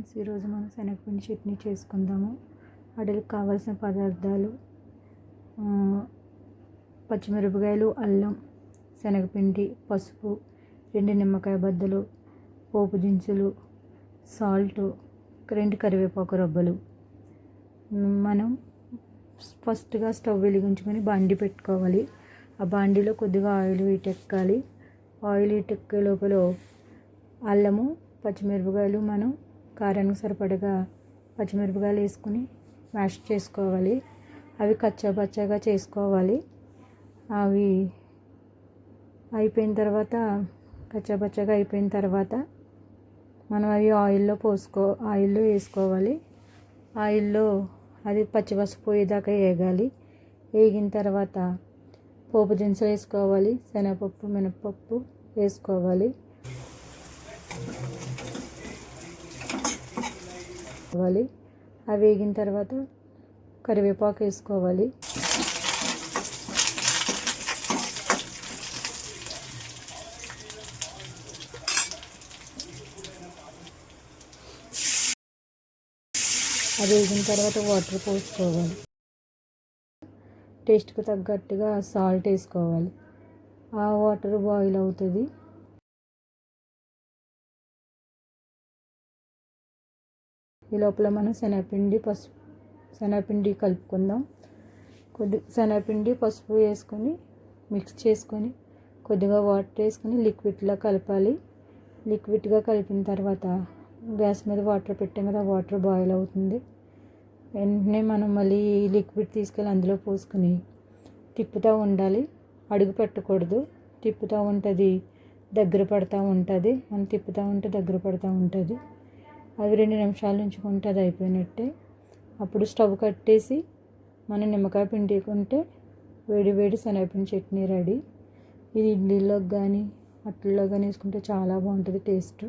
Friends ఈరోజు మనం శనగపిండి చట్నీ చేసుకుందాము. వాటికి కావాల్సిన పదార్థాలు పచ్చిమిరపకాయలు అల్లం శనగపిండి పసుపు రెండు నిమ్మకాయ బద్దలు పోపు దినుసులు సాల్ట్ రెండు కరివేపాకు రబ్బలు. మనం ఫస్ట్గా స్టవ్ వెలిగించుకొని బాండి పెట్టుకోవాలి. ఆ బాండిలో కొద్దిగా ఆయిల్ ఇటెక్కాలి ఆయిల్ ఇటెక్కే లోపల అల్లము పచ్చిమిరపకాయలు మనం కారానికి సరిపడగా పచ్చిమిరపకాయలు వేసుకుని మ్యాష్ చేసుకోవాలి. అవి కచ్చాపచ్చాగా చేసుకోవాలి. అవి అయిపోయిన తర్వాత కచ్చాపచ్చాగా అయిపోయిన తర్వాత మనం అవి ఆయిల్లో పోసుకో ఆయిల్లో వేసుకోవాలి. ఆయిల్లో అది పచ్చిపసు పోయేదాకా వేగాలి. వేగిన తర్వాత పోపు దినుసులు వేసుకోవాలి. శనగపప్పు మినపప్పు వేసుకోవాలి. వేసుకోవాలి. అవి వేగిన తర్వాత కరివేపాకు వేసుకోవాలి. అది వేగిన తర్వాత వాటర్ పోసుకోవాలి. టేస్ట్కి తగ్గట్టుగా సాల్ట్ వేసుకోవాలి. ఆ వాటర్ బాయిల్ అవుతుంది. ఈ లోపల మనం శనగపిండి పసుపు శనగపిండి కలుపుకుందాం. కొద్ది శనగపిండి పసుపు వేసుకొని మిక్స్ చేసుకొని కొద్దిగా వాటర్ వేసుకొని లిక్విడ్లా కలపాలి. లిక్విడ్గా కలిపిన తర్వాత గ్యాస్ మీద వాటర్ పెట్టాం కదా వాటర్ బాయిల్ అవుతుంది. వెంటనే మనం మళ్ళీ లిక్విడ్ తీసుకెళ్ళి అందులో పోసుకుని తిప్పుతూ ఉండాలి. అడుగు పెట్టకూడదు. తిప్పుతూ ఉంటుంది దగ్గర పడుతూ ఉంటుంది. మనం తిప్పుతూ ఉంటే దగ్గర పడుతూ ఉంటుంది. అవి రెండు నిమిషాలు ఉంచుకుంటే అది అయిపోయినట్టే. అప్పుడు స్టవ్ కట్టేసి మనం నిమ్మకాయ పిండుకుంటే వేడి వేడి శనగపిండి చట్నీ రెడీ. ఇది ఇడ్లీలోకి కానీ అట్లలో కానీ వేసుకుంటే చాలా బాగుంటుంది టేస్ట్.